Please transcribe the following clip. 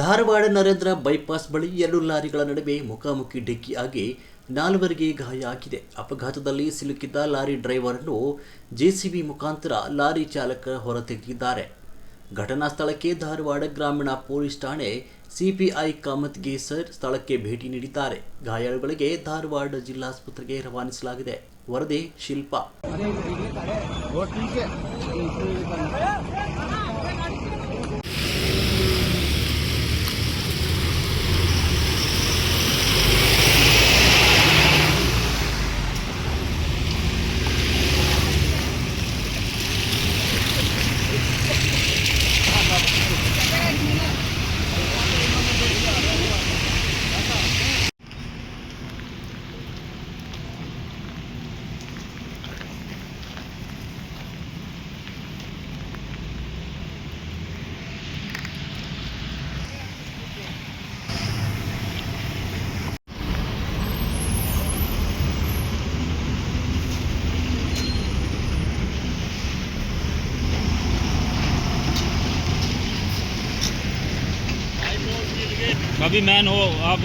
Dharwad Narendra bypass ಬಳಿ ಎರಡು ಲಾರಿಗಳ ನಡುವೆ ಮುಖಾಮುಖಿ ಡಿಕ್ಕಿಯಾಗಿ ನಾಲ್ವರಿಗೆ ಗಾಯ ಆಗಿದೆ. ಅಪಘಾತದಲ್ಲಿ ಸಿಲುಕಿದ್ದ ಲಾರಿ ಡ್ರೈವರ್ ಅನ್ನು ಜೆಸಿಬಿ ಮುಖಾಂತರ ಲಾರಿ ಚಾಲಕ ಹೊರತೆಗೆದಿದ್ದಾರೆ. ಘಟನಾ ಸ್ಥಳಕ್ಕೆ ಧಾರವಾಡ ಗ್ರಾಮೀಣ ಪೊಲೀಸ್ ಠಾಣೆ ಸಿಪಿಐ ಕಾಮತ್ ಗೇಸರ್ ಸ್ಥಳಕ್ಕೆ ಭೇಟಿ ನೀಡಿದ್ದಾರೆ. ಗಾಯಾಳುಗಳಿಗೆ ಧಾರವಾಡ ಜಿಲ್ಲಾಸ್ಪತ್ರೆಗೆ ರವಾನಿಸಲಾಗಿದೆ. ವರದಿ ಶಿಲ್ಪಾ. कभी मैन हो आप